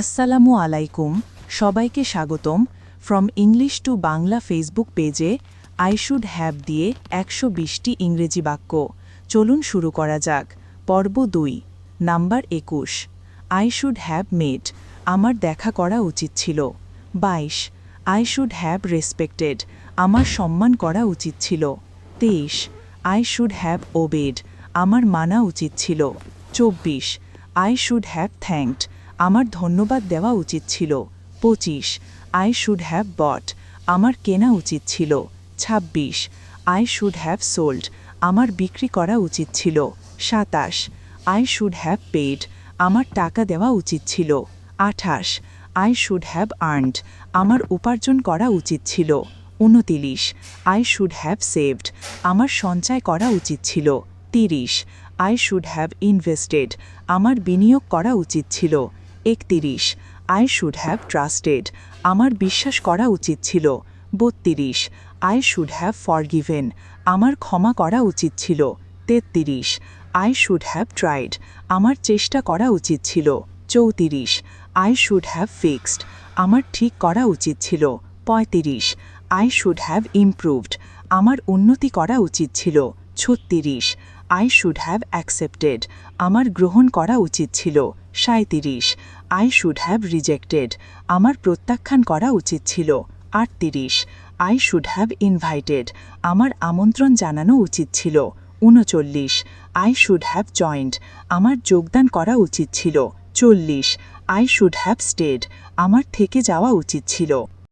আসসালামু আলাইকুম, সবাইকে স্বাগতম from English to Bangla Facebook পেজে আই শুড হ্যাভ দিয়ে একশো বিশটি ইংরেজি বাক্য। চলুন শুরু করা যাক। পর্ব দুই, নাম্বার একুশ। আই শুড হ্যাভ মেড আমার দেখা করা উচিত ছিল। বাইশ আই শুড হ্যাভ রেসপেক্টেড আমার সম্মান করা উচিত ছিল। তেইশ আই শুড হ্যাভ ওবেড আমার মানা উচিত ছিল। চব্বিশ আই শুড হ্যাভ থ্যাঙ্কড আমার ধন্যবাদ দেওয়া উচিত ছিল। পঁচিশ। আই শুড হ্যাভ বট আমার কেনা উচিত ছিল। ২৬ আই শুড হ্যাভ সোল্ড আমার বিক্রি করা উচিত ছিল। সাতাশ। আই শুড হ্যাভ পেড আমার টাকা দেওয়া উচিত ছিল। আঠাশ। আই শুড হ্যাভ আর্নড আমার উপার্জন করা উচিত ছিল। উনতিরিশ আই শুড হ্যাভ সেভড আমার সঞ্চয় করা উচিত ছিল। তিরিশ। আই শুড হ্যাভ ইনভেস্টেড আমার বিনিয়োগ করা উচিত ছিল। একতিরিশ। আই শুড হ্যাভ ট্রাস্টেড আমার বিশ্বাস করা উচিত ছিল। বত্রিশ। আই শুড হ্যাভ ফরগিভেন আমার ক্ষমা করা উচিত ছিল। তেত্রিশ। আই শুড হ্যাভ ট্রাইড আমার চেষ্টা করা উচিত ছিল। চৌত্রিশ। আই শুড হ্যাভ ফিক্সড আমার ঠিক করা উচিত ছিল। পঁয়ত্রিশ। আই শুড হ্যাভ ইমপ্রুভড আমার উন্নতি করা উচিত ছিল। ছত্রিশ। আই শুড হ্যাভ অ্যাকসেপ্টেড আমার গ্রহণ করা উচিত ছিল। সাঁত্রিশ আই শুড হ্যাভ রিজেক্টেড আমার প্রত্যাখ্যান করা উচিত ছিল। আটত্রিশ। আই শুড হ্যাভ ইনভাইটেড আমার আমন্ত্রণ জানানো উচিত ছিল। উনচল্লিশ আই শুড হ্যাভ জয়েন্ট আমার যোগদান করা উচিত ছিল। চল্লিশ। আই শুড হ্যাভ স্টেড আমার থেকে যাওয়া উচিত ছিল।